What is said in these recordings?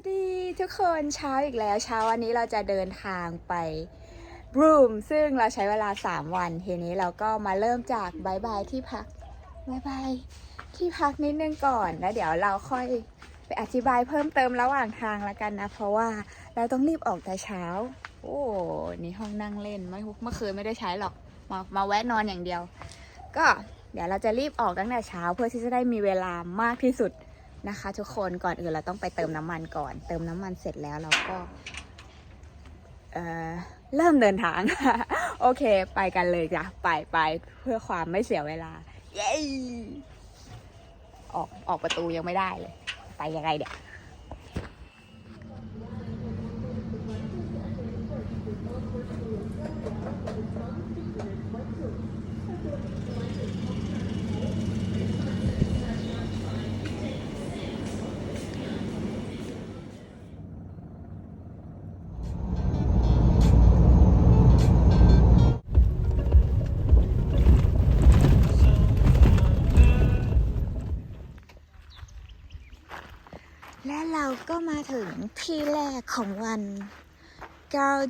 วัสดีทุกคนเช้าอีกแล้วเช้าวันนี้เราจะเดินทางไปบรูมซึ่งเราใช้เวลา 3 วัน ทีนี้เราก็มาเริ่มจากบายบายที่พักบายบายที่พักนิดนึงก่อนแล้วเดี๋ยวเราค่อยไปอธิบายเพิ่มเติมระหว่างทางละกันนะ เพราะว่าเราต้องรีบออกแต่เช้า โอ้นี่ห้องนั่งเล่นไม่เมื่อคืนไม่ได้ใช้หรอกมามาแวะนอนอย่างเดียว ก็เดี๋ยวเราจะรีบออกตั้งแต่เช้า เพื่อที่จะได้มีเวลามากที่สุด นะคะ ทุกคนก่อนอื่นเราต้องไปเติมน้ำมันก่อน เติมน้ำมันเสร็จแล้วเราก็เเริ่มเดินทาง โอเค ไปกันเลยจ้ะไปไปเพื่อความไม่เสียเวลา เย้ออกออกประตูยังไม่ได้เลย ไปยังไงเดี๋ยว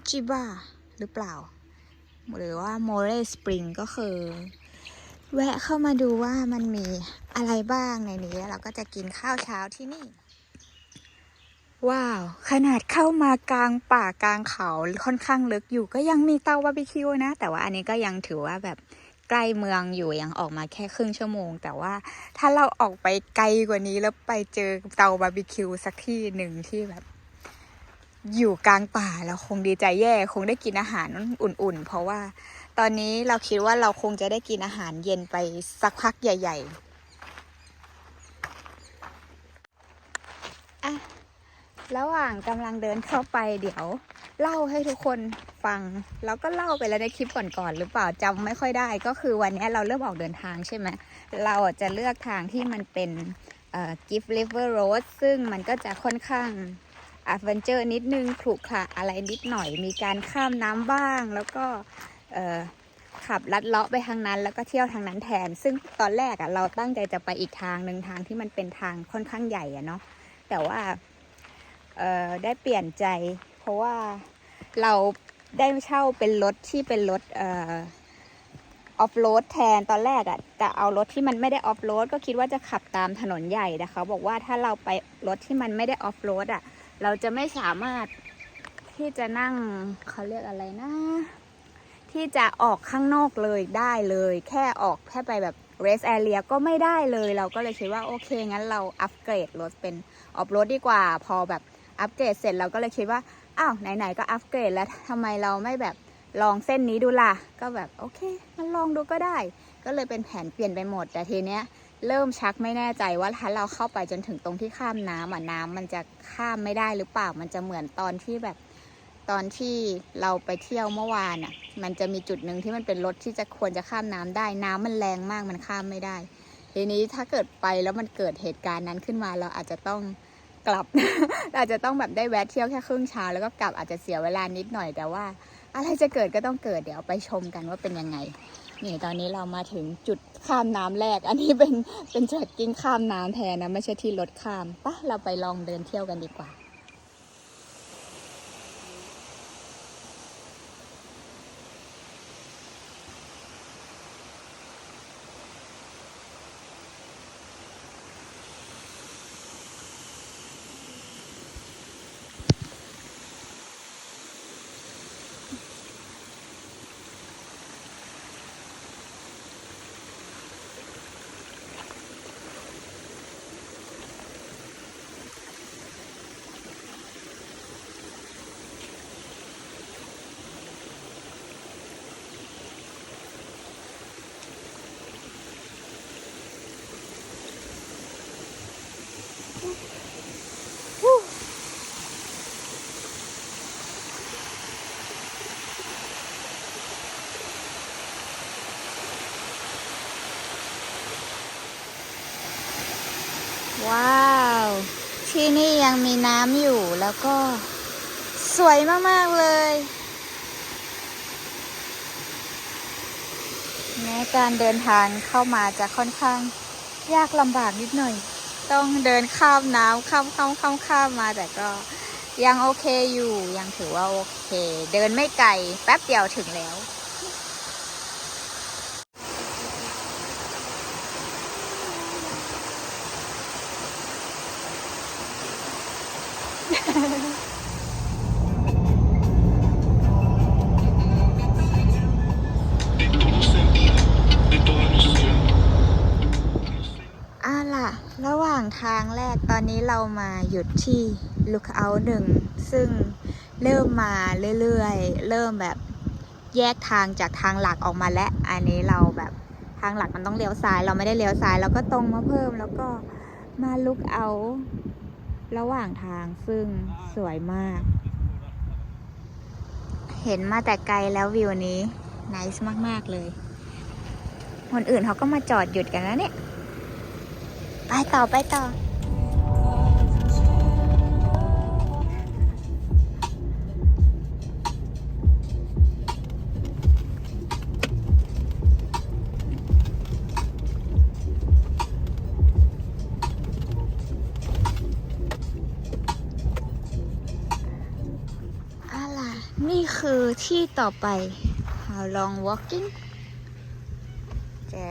จิบาหรือเปล่า หรือว่าโมเรสปริงก็คือ แวะเข้ามาดูว่ามันมีอะไรบ้างในนี้ เราก็จะกินข้าวเช้าที่นี่ ว้าว ขนาดเข้ามากลางป่ากลางเขาค่อนข้างลึกอยู่ ก็ยังมีเตาบาร์บีคิวนะ แต่ว่าอันนี้ก็ยังถือว่าแบบใกล้เมืองอยู่ยังออกมาแค่ครึ่งชั่วโมง แต่ว่าถ้าเราออกไปไกลกว่านี้แล้วไปเจอเตาบาร์บีคิวสักที่หนึ่งที่แบบ อยู่กลางป่าเราคงดีใจแย่ คงได้กินอาหารอุ่นๆ เพราะว่าตอนนี้เราคิดว่าเราคงจะได้กินอาหารเย็นไปสักพักใหญ่ ๆอะระหว่างกำลังเดินเข้าไปเดี๋ยว เล่าให้ทุกคนฟัง แล้วก็เล่าไปแล้วในคลิปก่อนๆหรือเปล่าจำไม่ค่อยได้ ก็คือวันนี้เราเริ่มออกเดินทางใช่ไหมเราจะเลือกทางที่มันเป็นเอ่อ Gift River Road ซึ่งมันก็จะค่อนข้าง a d v e n t u r e นิดนึงขรุขระอะไรนิดหน่อย มีการข้ามน้ำบ้าง แล้วก็ขับลัดเลาะไปทางนั้น แล้วก็เที่ยวทางนั้นแทน ซึ่งตอนแรกอะ่ะเราตั้งใจจะไปอีกทางหนึ่งทางที่มันเป็นทางค่อนข้างใหญ่อะเนาะแต่ว่าได้เปลี่ยนใจ เพราะว่าเราได้เช่าเป็นรถที่เป็นรถเอ่อออฟโรดแทนตอนแรกอะ่ะจะเอารถที่มันไม่ได้ออฟโรดก็คิดว่าจะขับตามถนนใหญ่แต่เขาบอกว่าถ้าเราไปรถที่มันไม่ได้ออฟโรดอะ เราจะไม่สามารถที่จะนั่งเขาเรียกอะไรนะ ที่จะออกข้างนอกเลยได้เลย แค่ออกแค่ไปแบบ rest area ก็ไม่ได้เลย เราก็เลยคิดว่าโอเค งั้นเราอัปเกรดรถเป็นออฟโรดดีกว่า พอแบบอัปเกรดเสร็จเราก็เลยคิดว่าอ้าวไหนๆก็อัปเกรดแล้วทำไมเราไม่แบบลองเส้นนี้ดูล่ะ ก็แบบโอเคงั้นลองดูก็ได้ ก็เลยเป็นแผนเปลี่ยนไปหมดแต่ทีเนี้ย เริ่มชักไม่แน่ใจว่าถ้าเราเข้าไปจนถึงตรงที่ข้ามน้ำอะน้ำมันจะข้ามไม่ได้หรือเปล่า มันจะเหมือนตอนที่แบบตอนที่เราไปเที่ยวเมื่อวานอะ มันจะมีจุดหนึ่งที่มันเป็นรถที่จะควรจะข้ามน้ำได้ น้ำมันแรงมากมันข้ามไม่ได้ ทีนี้ถ้าเกิดไปแล้วมันเกิดเหตุการณ์นั้นขึ้นมาเราอาจจะต้องกลับ อาจจะต้องแบบได้แวะเที่ยวแค่ครึ่งเช้าแล้วก็กลับอาจจะเสียเวลานิดหน่อยแต่ว่า อะไรจะเกิดก็ต้องเกิดเดี๋ยวไปชมกันว่าเป็นยังไง นี่ตอนนี้เรามาถึงจุดข้ามน้ำแรก อันนี้เป็นเป็นแทรกกิ้งข้ามน้ำแทนนะ ไม่ใช่ที่รถข้ามปะเราไปลองเดินเที่ยวกันดีกว่า ว้าว ที่นี่ยังมีน้ำอยู่แล้วก็สวยมาก ๆ เลย แม้การเดินทางเข้ามาจะค่อนข้างยากลำบากนิดหน่อย ต้องเดินข้ามน้ำข้ามข้ามข้ามข้ามมาแต่ก็ยังโอเคอยู่ ยังถือว่าโอเค เดินไม่ไกล แป๊บเดียวถึงแล้ว อะล่ะ ระหว่างทางแรกตอนนี้เรามาหยุดที่ Lookout หนึ่ง ซึ่งเริ่มมาเรื่อยๆ เริ่มแบบแยกทางจากทางหลักออกมาแล้วอันนี้เราแบบทางหลักมันต้องเลี้ยวซ้าย เราไม่ได้เลี้ยวซ้าย เราก็ตรงมาเพิ่มแล้วก็มา Lookout ระหว่างทางซึ่งสวยมาก เห็นมาแต่ไกลแล้ววิวนี้ n น c e มาก ๆ เลย คนอื่นเขาก็มาจอดหยุดกันแล้วเนี่ย ไปต่อไปต่อ ที่ต่อไป How long walking แต่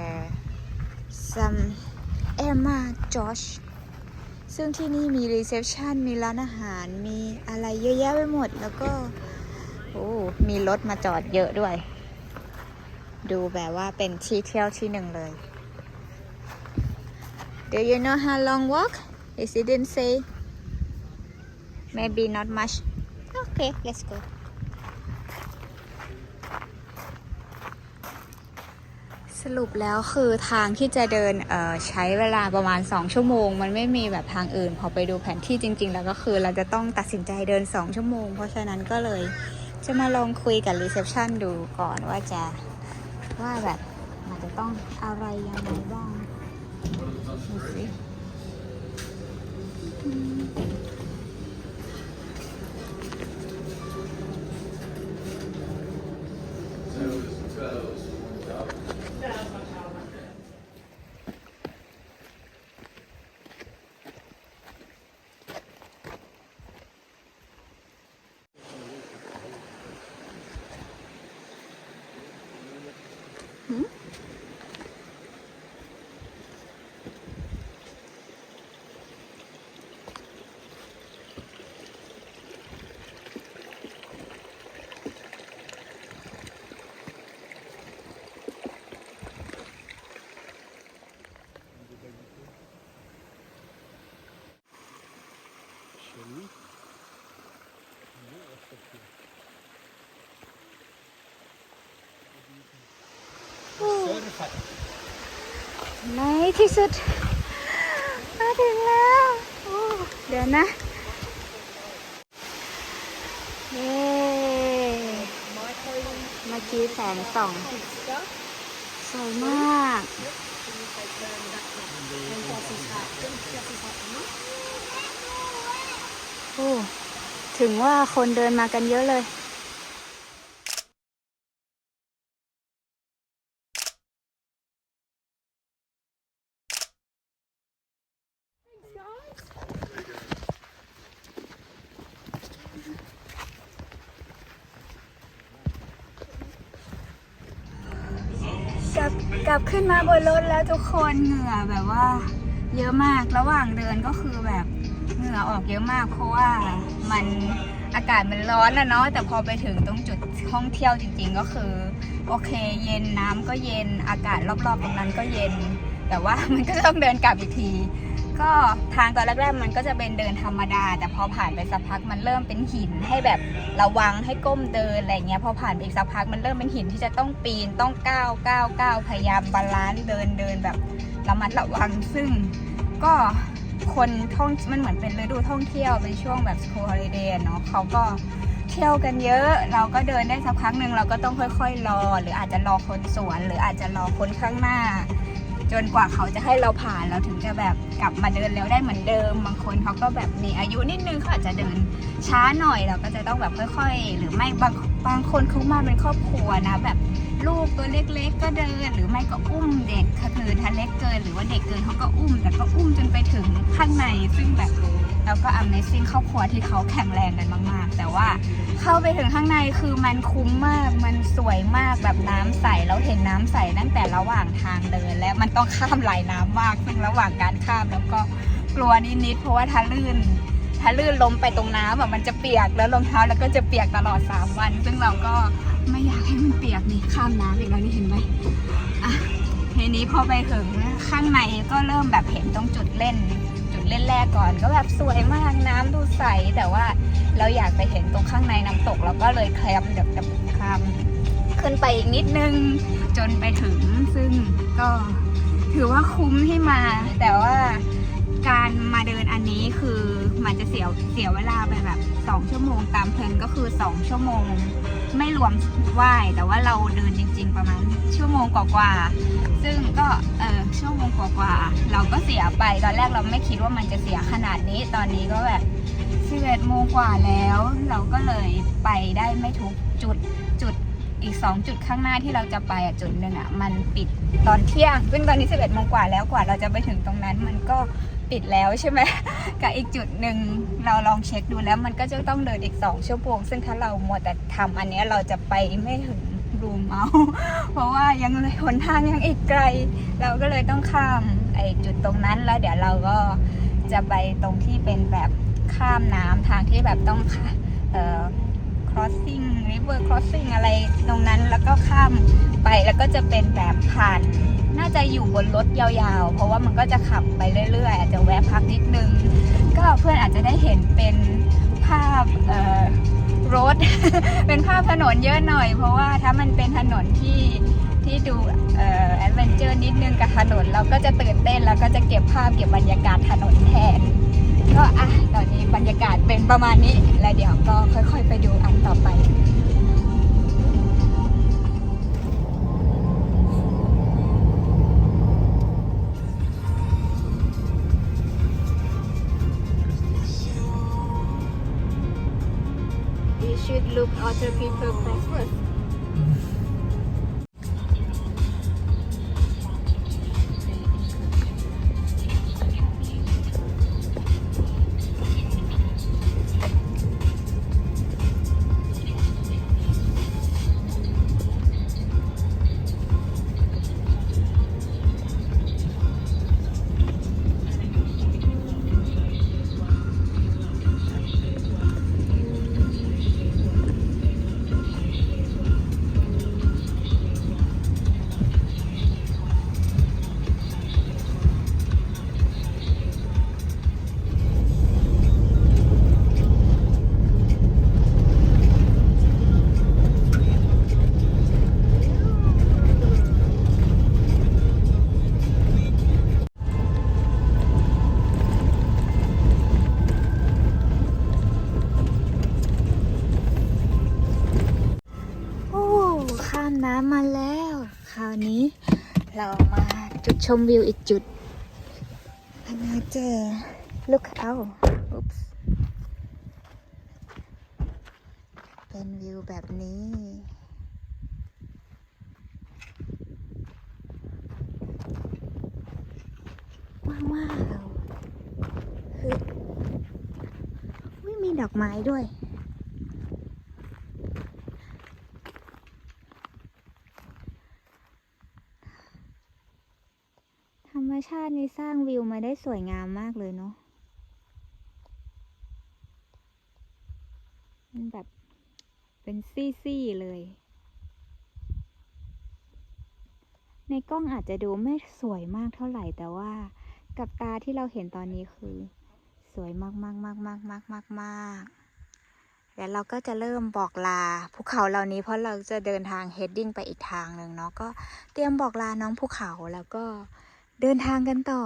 some Emma Josh ซึ่งที่นี่มีรีเซพชันมีร้านอาหาร มีอะไรเยอะแยะไปหมด แล้วก็ โอ้ มีรถมาจอดเยอะด้วย ดูแบบว่าเป็นที่เที่ยวที่หนึ่งเลย Do you know how long walk? Is it didn't say? Maybe not much. Okay, let's go. สรุปแล้วคือทางที่จะเดินใช้เวลาประมาณ 2 ชั่วโมง มันไม่มีแบบทางอื่น พอไปดูแผนที่จริง ๆ แล้วก็คือเราจะต้องตัดสินใจเดิน 2 ชั่วโมง เพราะฉะนั้นก็เลยจะมาลองคุยกับรีเซพชันดูก่อนว่าจะว่าแบบมันจะต้องอะไรยังไงบ้างดูสิอืม ในที่สุด มาถึงแล้วเดี๋ยวนะเย้เมื่อกี้แสงส่องสวยมากโอ้ถึงว่าคนเดินมากันเยอะเลย ขึ้นมาบนรถแล้วทุกคนเหงื่อแบบว่า เยอะมากระหว่างเดินก็คือแบบเหงื่อออกเยอะมาก เพราะว่ามันอากาศมันร้อนนะเนาะแต่พอไปถึงตรงจุดท่องเที่ยวจริง ๆ ก็คือ โอเค เย็นน้ำก็เย็นอากาศรอบๆตรงนั้นก็เย็น แต่ว่ามันก็ต้องเดินกลับอีกที ก็ทางตอนแรกๆมันก็จะเป็นเดินธรรมดา แต่พอผ่านไปสักพักมันเริ่มเป็นหินให้แบบระวังให้ก้มเดินอะไรเงี้ยพอผ่านไปอีกสักพักมันเริ่มเป็นหินที่จะต้องปีนต้องก้าวก้าวก้าวพยายามบาลานซ์เดินเดินแบบระมัดระวังซึ่งก็คนท่องมันเหมือนเป็นฤดูท่องเที่ยวเป็นช่วงแบบ school holiday อะเนาะเขาก็เที่ยวกันเยอะ เราก็เดินได้สักพักหนึ่งเราก็ต้องค่อยๆรอ หรืออาจจะรอคนสวน หรืออาจจะรอคนข้างหน้า จนกว่าเขาจะให้เราผ่านเราถึงจะแบบกลับมาเดินเร็วได้เหมือนเดิม บางคนเขาก็แบบมีอายุนิดนึงเขาอาจจะเดินช้าหน่อยเราก็จะต้องแบบค่อย ๆ หรือไม่บางบางคนเขามาเป็นครอบครัวนะ แบบลูกตัวเล็ก ๆ ก็เดิน หรือไม่ก็อุ้มเด็กคือถ้าเล็กเกิน หรือว่าเด็กเกินเขาก็อุ้ม แต่ก็อุ้มจนไปถึงข้างในซึ่งแบบ เราก็ Amazing ครอบครัวที่เขาแข็งแรงกันมาก ๆ แต่ว่าเข้าไปถึงข้างในคือมันคุ้มมาก มันสวยมากแบบน้ำใส เราเห็นน้ำใสตั้งแต่ระหว่างทางเดิน และมันต้องข้ามหลายน้ำมาก ซึ่งระหว่างการข้ามแล้วก็กลัวนิดๆเพราะว่าถ้าลื่น ถ้าลื่นลมไปตรงน้ำอะมันจะเปียกแล้วรองเท้าแล้วก็จะเปียกตลอด 3 วัน ซึ่งเราก็ไม่อยากให้มันเปียกนี่ข้ามน้ำอีกแล้วนี่เห็นไหมอะทีนี้พอไปถึงข้างในก็เริ่มแบบเห็นตรงจุดเล่น เล่นแรกก่อน ก็แบบสวยมากน้ำดูใส แต่ว่าเราอยากไปเห็นตรงข้างในน้ำตกเราก็เลยแคลมเดี๋ยวจะข้ามขึ้นไปอีกนิดนึง จนไปถึงซึ่งก็ถือว่าคุ้มที่มา แต่ว่าการมาเดินอันนี้คือมันจะเสียเสียเวลาไปแบบ2ชั่วโมงตามเพลนก็คือ2ชั่วโมง ไม่รวมไหว้แต่ว่าเราเดินจริง ๆ ประมาณชั่วโมงกว่าๆ ซึ่งก็เออชั่วโมงกว่าๆเราก็เสียไปตอนแรกเราไม่คิดว่ามันจะเสียขนาดนี้ ตอนนี้ก็แบบ11โมงกว่าแล้ว เราก็เลยไปได้ไม่ทุกจุดจุดอีก 2 จุดข้างหน้าที่เราจะไปอะจุดหนึ่งอะมันปิดตอนเที่ยงซึ่งตอนนี้11โมงกว่าแล้วกว่าเราจะไปถึงตรงนั้นมันก็ปิดแล้วใช่ไหมกับอีกจุดหนึ่งเราลองเช็คดูแล้วมันก็จะต้องเดินอีก 2 ชั่วโมงซึ่งถ้าเรามัวแต่ทำอันนี้เราจะไปไม่ถึง รูมเอา เพราะว่ายังเลยหนทางยังอีกไกล เราก็เลยต้องข้ามไอจุดตรงนั้นแล้วเดี๋ยวเราก็จะไปตรงที่เป็นแบบข้ามน้ำทางที่แบบต้องเอ่อ crossing river crossing อะไรตรงนั้นแล้วก็ข้ามไปแล้วก็จะเป็นแบบผ่าน น่าจะอยู่บนรถยาวๆ เพราะว่ามันก็จะขับไปเรื่อยๆ อาจจะแวะพักนิดนึง ก็เพื่อนอาจจะได้เห็นเป็นภาพเอ่อ รถ เป็นภาพถนนเยอะหน่อย เพราะว่าถ้ามันเป็นถนนที่ที่ดูเอ่อแอดเวนเจอร์นิดนึงกับถนน เราก็จะตื่นเต้นแล้วก็จะเก็บภาพเก็บบรรยากาศถนนแทนก็อะตอนนี้บรรยากาศเป็นประมาณนี้ แล้วเดี๋ยวก็ค่อยๆไปดูอันต่อไป look other people cross ชมวิวอีกจุดอันนี้เจอ look out oops เป็นวิวแบบนี้ว้าวว้าวคือไม่มีดอกไม้ด้วย ธรรมชาตินี่สร้างวิวมาได้สวยงามมากเลยเนาะมันแบบเป็นซี่ๆเลย ในกล้องอาจจะดูไม่สวยมากเท่าไหร่แต่ว่ากับตาที่เราเห็นตอนนี้คือ สวยมากมากมากมากมากมากมากแล้วเราก็จะเริ่มบอกลาภูเขาเหล่านี้เพราะเราจะเดินทาง heading ไปอีกทางหนึ่งเนาะก็เตรียมบอกลาน้องภูเขาแล้วก็ เดินทางกันต่อ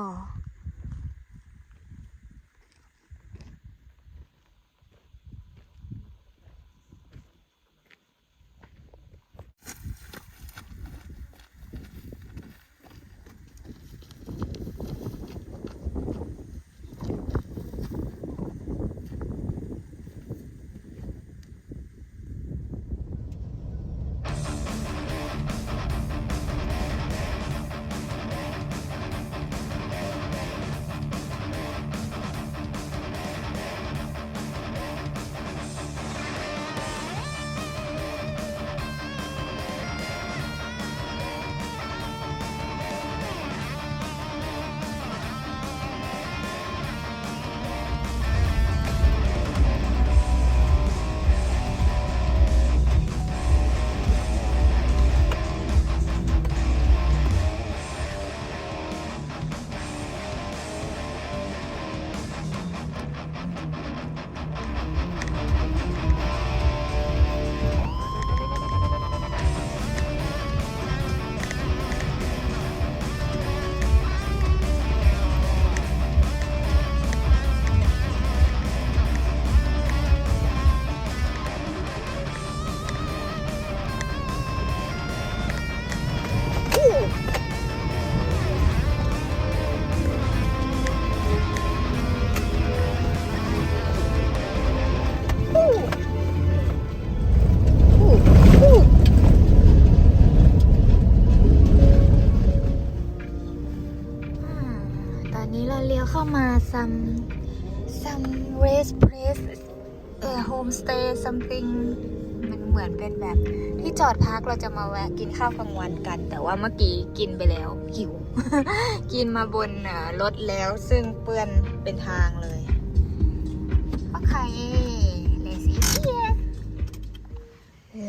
some some rest place เออ homestay something มันเหมือนเป็นแบบ ที่จอดพักเราจะมาแวะกินข้าวกลางวันกัน แต่ว่าเมื่อกี้กินไปแล้วหิว กินมาบนรถแล้วซึ่งเปื้อนเป็นทางเลยโอเคเลซี่เชีย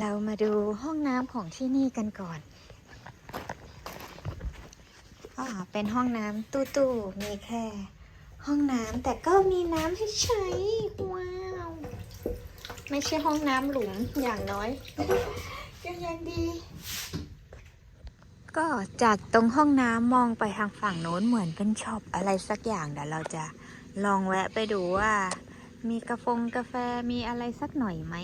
เรามาดูห้องน้ำของที่นี่กันก่อนอ่าเป็นห้องน้ำตู้ๆมีแค่ ห้องน้ำแต่ก็มีน้ำให้ใช้ ว้าว ไม่ใช่ห้องน้ำหลุมอย่างน้อยก็ยังดี ก็จากตรงห้องน้ำมองไปทางฝั่งโน้นเหมือนเป็นช็อปอะไรสักอย่างเดี๋ยวเราจะลองแวะไปดูว่า มีกาแฟกาแฟมีอะไรสักหน่อยไหม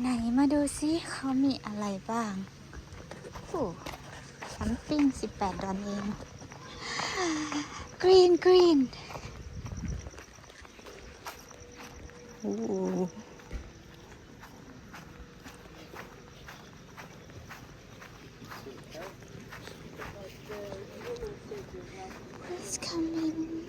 ไหนมาดูซิเขามีอะไรบ้าง โอ้ซัมปิ้ง18 ดอลเอง กรีนกรีนโอ้ Who's coming?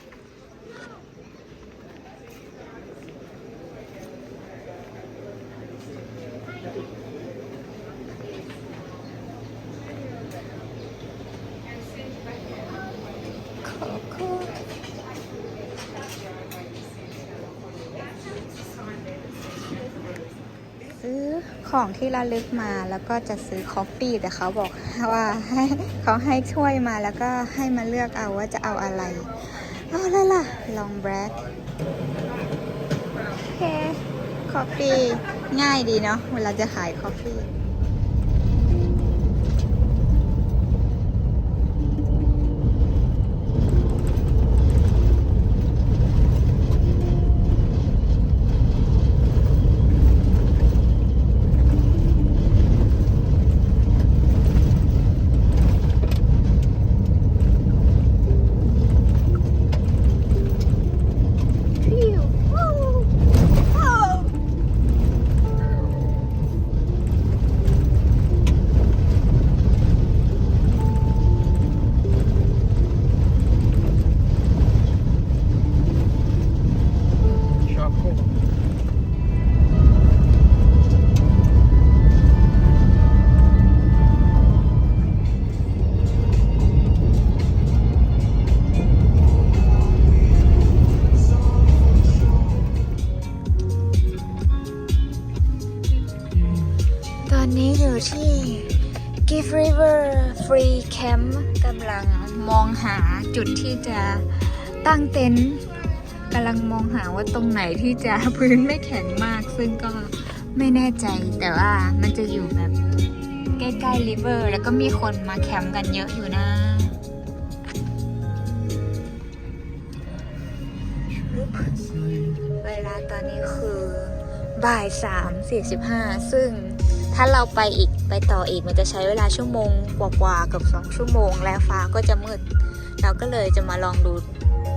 Coco. ซื้อ ของที่ระลึกมาแล้วก็จะซื้อคอฟฟี่แต่เขาบอกว่าให้เขาให้ช่วยมาแล้วก็ให้มาเลือกเอาว่าจะเอาอะไร เอาแล้วล่ะ ลองแบรดโอเคคอฟฟี่ง่ายดีเนาะเวลาจะขายคอฟฟี่ อนนี้อยู่ที่ Gift River Free Camp กำลังมองหาจุดที่จะตั้งเต็นท์กำลังมองหาว่าตรงไหนที่จะพื้นไม่แข็งมาก ซึ่งก็ไม่แน่ใจแต่ว่ามันจะอยู่แบบใกล้ๆ river แล้วก็มีคนมาแคมป์กันเยอะอยู่นะเวลาตอนนี้คือบ่ายสามสี่สิบห้าซึ่ง ถ้าเราไปอีกไปต่ออีกมันจะใช้เวลาชั่วโมงกว่าๆเกับสองชั่วโมง แล้วฟ้าก็จะมืด เราก็เลยจะมาลองดู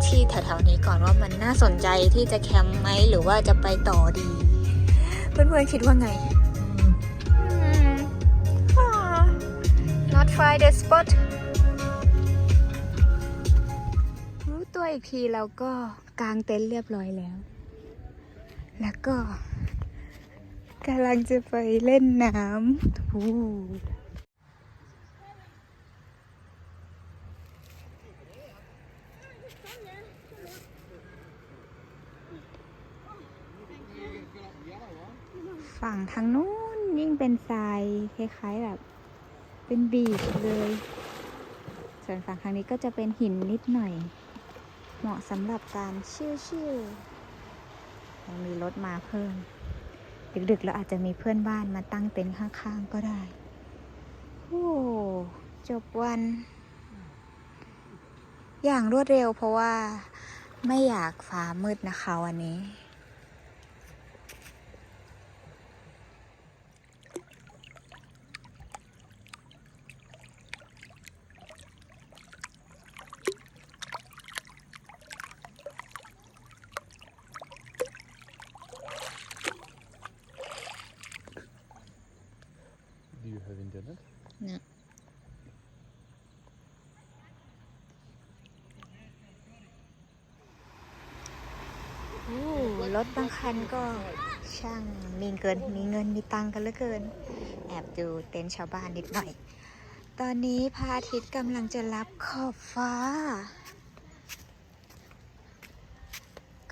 ที่แถวๆนี้ก่อนว่ามันน่าสนใจที่จะแคมป์ไหมหรือว่าจะไปต่อดี เพื่อนๆคิดว่าไง not find the spot รู้ตัวอีกทีเราก็กางเต็นท์เรียบร้อยแล้ว แล้วก็ กำลังจะไปเล่นน้ำทูฝั่งทางนู้นยิ่งเป็นทรายคล้ายๆแบบ เป็นบีชเลย ส่วนฝั่งทางนี้ก็จะเป็นหินนิดหน่อย เหมาะสำหรับการชิวๆยังมีรถมาเพิ่ม ดึกๆ แล้วอาจจะมีเพื่อนบ้านมาตั้งเต็นท์ข้างๆ ก็ได้ โอ้จบวัน อย่างรวดเร็วเพราะว่าไม่อยากฟ้ามืดนะคะวันนี้ Do you have internet? No. รถบางคันก็ช่างมีเกินมีเงินมีตังกันเหลือเกิน แอบดูเต็นท์ชาวบ้านนิดหน่อย ตอนนี้พระอาทิตย์กำลังจะรับขอบฟ้า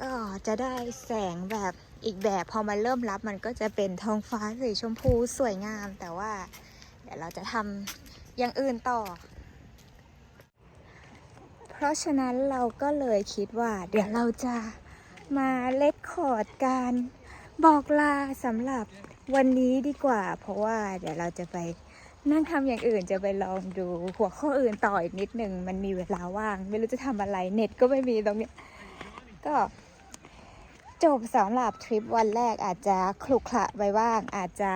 ก็จะได้แสงแบบอีกแบบพอมันเริ่มรับมันก็จะเป็นท้องฟ้าสีชมพูสวยงาม แต่ว่า เดี๋ยวเราจะทำอย่างอื่นต่อ เพราะฉะนั้นเราก็เลยคิดว่า เดี๋ยวเราจะ มาเล็กคอร์ดการบอกลาสำหรับวันนี้ดีกว่า เพราะว่าเดี๋ยวเราจะไปนั่งทำอย่างอื่นจะไปลองดูหัวข้ออื่นต่ออีกนิดหนึ่งมันมีเวลาว่าง ไม่รู้จะทำอะไรเน็ตก็ไม่มีตรงนี้ ก็จบสำหรับทริปวันแรกอาจจะคลุกคละไปบ้างอาจจะ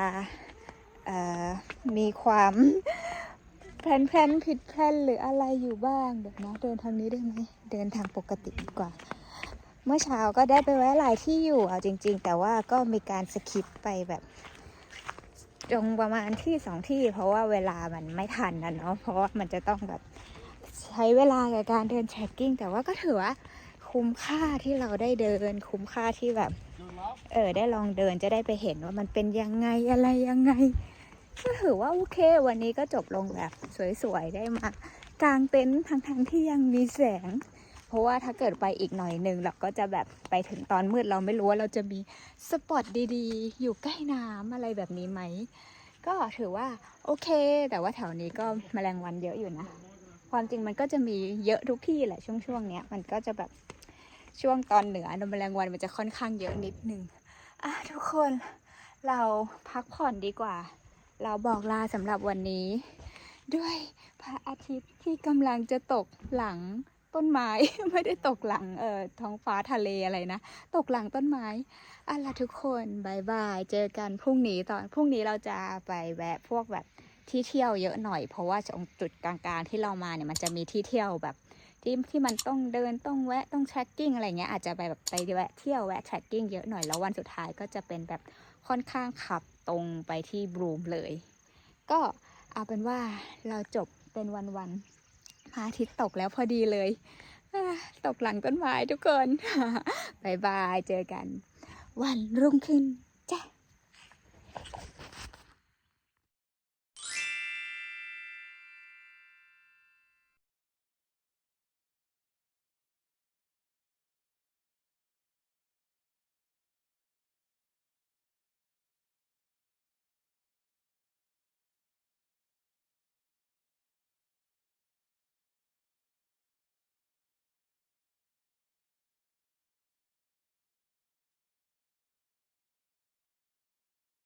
มีความแพลนๆผิดแพลนหรืออะไรอยู่บ้างเดี๋ยวนะเดินทางนี้ได้ไหมเดินทางปกติดีกว่า เมื่อเช้าก็ได้ไปแวะหลายที่อยู่เอาจริง ๆ แต่ว่าก็มีการสคิปไปแบบตรงประมาณที่สองที่เพราะว่าเวลามันไม่ทันนะเนาะเพราะว่ามันจะต้องแบบใช้เวลากับการเดิน trekking แต่ว่าก็ถือว่าคุ้มค่าที่เราได้เดิน คุ้มค่าที่แบบ เออได้ลองเดินจะได้ไปเห็นว่ามันเป็นยังไงอะไรยังไง ก็ถือว่าโอเค วันนี้ก็จบลงแบบสวยๆได้มากางเต็นท์ทั้งๆที่ยังมีแสง เพราะว่าถ้าเกิดไปอีกหน่อยหนึ่งเราก็จะแบบไปถึงตอนมืดเราไม่รู้ว่าเราจะมีสปอตดีๆ อยู่ใกล้น้ำอะไรแบบนี้ไหม ก็ถือว่าโอเค แต่ว่าแถวนี้ก็แมลงวันเยอะอยู่นะ ความจริงมันก็จะมีเยอะทุกที่แหละช่วงๆเนี้ยมันก็จะแบบช่วงตอนเหนือแมลงวันมันจะค่อนข้างเยอะนิดนึงอะทุกคนเราพักผ่อนดีกว่า เราบอกลาสำหรับวันนี้ ด้วยพระอาทิตย์ที่กำลังจะตกหลัง ต้นไม้ ไม่ได้ตกหลังเอ่อท้องฟ้าทะเลอะไรนะ ตกหลังต้นไม้อะละทุกคนบายบาย เจอกันพรุ่งนี้ตอนพรุ่งนี้เราจะไปแวะพวกแบบที่เที่ยวเยอะหน่อย เพราะว่าตรงจุดกลางๆที่เรามาเนี่ยมันจะมีที่เที่ยวแบบที่ที่มันต้องเดินต้องแวะต้อง tracking อะไรเงี้ยอาจจะไปแบบไปแวะเที่ยวแวะ tracking เยอะหน่อยแล้ววันสุดท้ายก็จะเป็นแบบค่อนข้างขับตรงไปที่บรูมเลย ก็เอาเป็นว่าเราจบเป็นวันๆ พระอาทิตย์ตกแล้วพอดีเลย ตกหลังต้นไม้ทุกคนบายบายเจอกัน วันรุ่งขึ้น